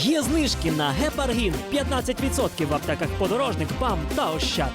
Є знижки на гепаргін 15% в аптеках подорожник, БАМ та Ощад.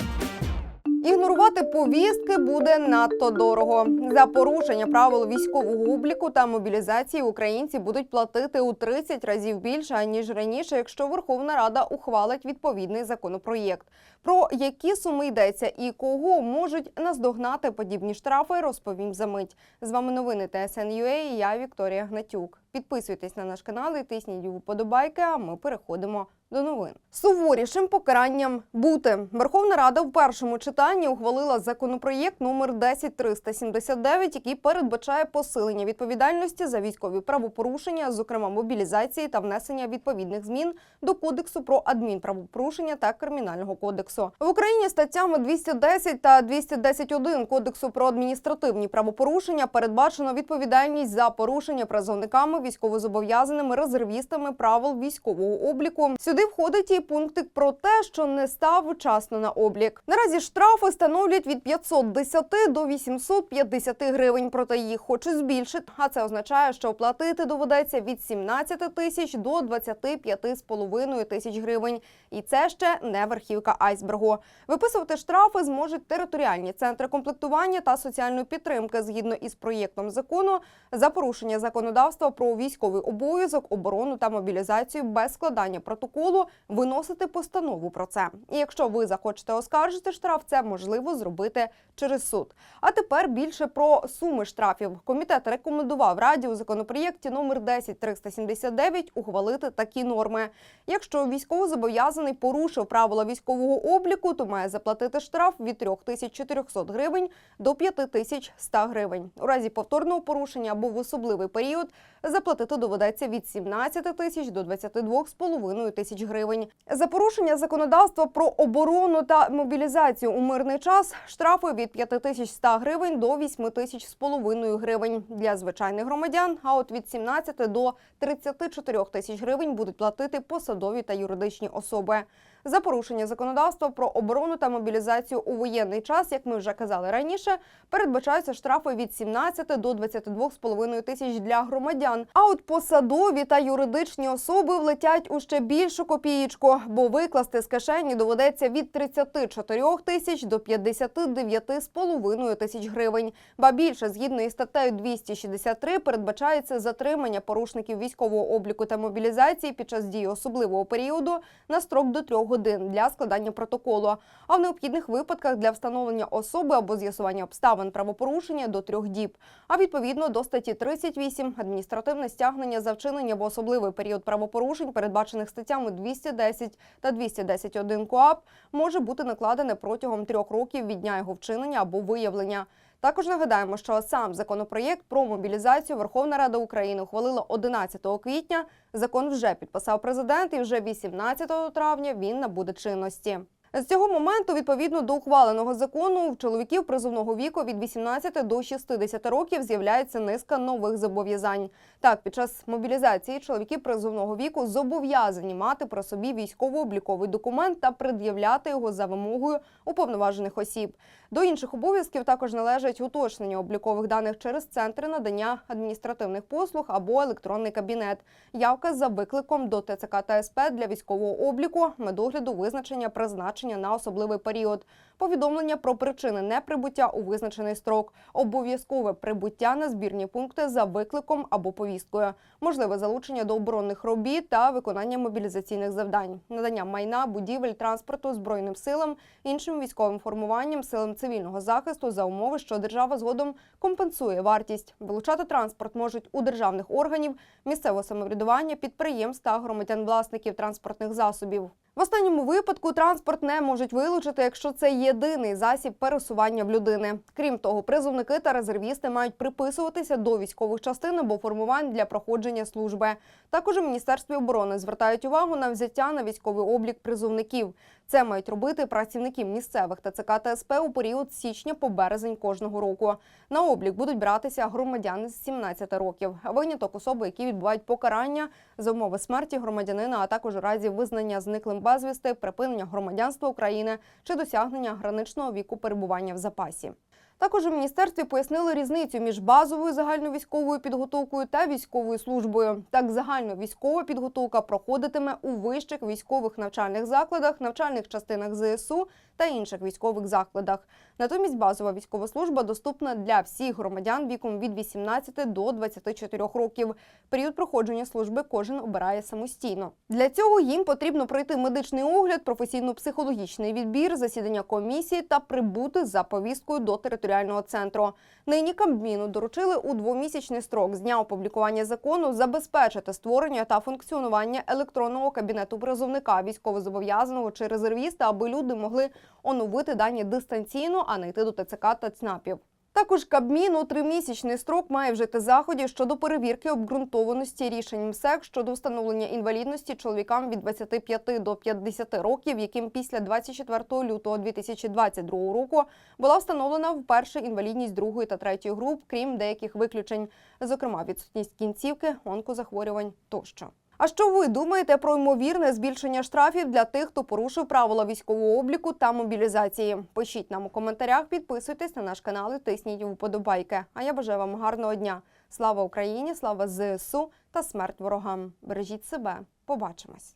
Ігнорувати повістки буде надто дорого. За порушення правил військового обліку та мобілізації українці будуть платити у 30 разів більше ніж раніше, якщо Верховна Рада ухвалить відповідний законопроєкт. Про які суми йдеться і кого можуть наздогнати подібні штрафи, розповім за мить. З вами новини ТСН.UA і я Вікторія Гнатюк. Підписуйтесь на наш канал і тисніть вподобайки. А ми переходимо до новин. Суворішим покаранням бути Верховна Рада в першому читанні ухвалила законопроєкт номер 10379, який передбачає посилення відповідальності за військові правопорушення, зокрема мобілізації та внесення відповідних змін до кодексу про адмінправопорушення та кримінального кодексу в Україні статтями 210 та 210.1 кодексу про адміністративні правопорушення передбачено відповідальність за порушення призовниками, військовозобов'язаними резервістами правил військового обліку. Сюди входить і пунктик про те, що не став вчасно на облік. Наразі штрафи становлять від 510 до 850 гривень. Проте їх хочуть збільшити. А це означає, що оплатити доведеться від 17 тисяч до 25,5 тисяч гривень. І це ще не верхівка айсбергу. Виписувати штрафи зможуть територіальні центри комплектування та соціальної підтримки згідно із проєктом закону за порушення законодавства про військовий обов'язок, оборону та мобілізацію без складання протоколу виносити постанову про це. І якщо ви захочете оскаржити штраф, це можливо зробити через суд. А тепер більше про суми штрафів. Комітет рекомендував раді у законопроєкті номер 10379 ухвалити такі норми. Якщо військовозобов'язаний порушив правила військового обліку, то має заплатити штраф від 3400 гривень до 5100 гривень. У разі повторного порушення або в особливий період заплатити доведеться від 17 тисяч до 22,5 тисяч гривень. За порушення законодавства про оборону та мобілізацію у мирний час штрафи від 5100 гривень до 8 тисяч з половиною гривень для звичайних громадян. А от від 17 до 34 тисяч гривень будуть платити посадові та юридичні особи. За порушення законодавства про оборону та мобілізацію у воєнний час, як ми вже казали раніше, передбачаються штрафи від 17 до 22,5 тисяч для громадян. А от посадові та юридичні особи влетять у ще більшу копієчку, бо викласти з кишені доведеться від 34 тисяч до 59,5 тисяч гривень. Ба більше, згідно із статтею 263, передбачається затримання порушників військового обліку та мобілізації під час дії особливого періоду на строк до трьох годин для складання протоколу, а в необхідних випадках для встановлення особи або з'ясування обставин правопорушення до трьох діб. А відповідно до статті 38 адміністративне стягнення за вчинення в особливий період правопорушень, передбачених статтями 210 та 210.1 КОАП, може бути накладене протягом трьох років від дня його вчинення або виявлення. Також нагадаємо, що сам законопроєкт про мобілізацію Верховна Рада України ухвалила 11 квітня. Закон вже підписав президент, і вже 18 травня він набуде чинності. З цього моменту, відповідно до ухваленого закону, в чоловіків призовного віку від 18 до 60 років з'являється низка нових зобов'язань. Так, під час мобілізації чоловіки призовного віку зобов'язані мати при собі військово-обліковий документ та пред'являти його за вимогою уповноважених осіб. До інших обов'язків також належать уточнення облікових даних через центри надання адміністративних послуг або електронний кабінет, явка за викликом до ТЦК та СП для військового обліку, медогляду, визначення призначення на особливий період, повідомлення про причини неприбуття у визначений строк, обов'язкове прибуття на збірні пункти за викликом або повісткою, можливе залучення до оборонних робіт та виконання мобілізаційних завдань, надання майна, будівель, транспорту збройним силам, іншим військовим формуванням, силам цивільного захисту за умови, що держава згодом компенсує вартість. Вилучати транспорт можуть у державних органів, місцевого самоврядування, підприємств та громадян-власників транспортних засобів. В останньому випадку транспорт не можуть вилучити, якщо це єдиний засіб пересування в людини. Крім того, призовники та резервісти мають приписуватися до військових частин або формувань для проходження служби. Також у міністерстві оборони звертають увагу на взяття на військовий облік призовників. Це мають робити працівники місцевих ТЦК та СП у період з січня по березень кожного року. На облік будуть братися громадяни з 17 років. Виняток особи, які відбувають покарання за умови смерті громадянина, а також у разі визнання зниклим безвісти, припинення громадянства України чи досягнення граничного віку перебування в запасі. Також у міністерстві пояснили різницю між базовою загальновійськовою підготовкою та військовою службою. Так, загальна військова підготовка проходитиме у вищих військових навчальних закладах, навчальних частинах ЗСУ та інших військових закладах. Натомість базова військова служба доступна для всіх громадян віком від 18 до 24 років. Період проходження служби кожен обирає самостійно. Для цього їм потрібно пройти медичний огляд, професійно-психологічний відбір, засідання комісії та прибути за повісткою до територіального центру. Нині Кабміну доручили у двомісячний строк з дня опублікування закону забезпечити створення та функціонування електронного кабінету призовника військовозобов'язаного чи резервіста, аби люди могли оновити дані дистанційно, а не йти до ТЦК та ЦНАПів. Також Кабмін у тримісячний строк має вжити заходів щодо перевірки обґрунтованості рішень МСЕК щодо встановлення інвалідності чоловікам від 25 до 50 років, яким після 24 лютого 2022 року була встановлена вперше інвалідність другої та третьої груп, крім деяких виключень, зокрема відсутність кінцівки, онкозахворювань тощо. А що ви думаєте про ймовірне збільшення штрафів для тих, хто порушив правила військового обліку та мобілізації? Пишіть нам у коментарях, підписуйтесь на наш канал і тисніть вподобайки. А я бажаю вам гарного дня. Слава Україні, слава ЗСУ та смерть ворогам. Бережіть себе. Побачимось.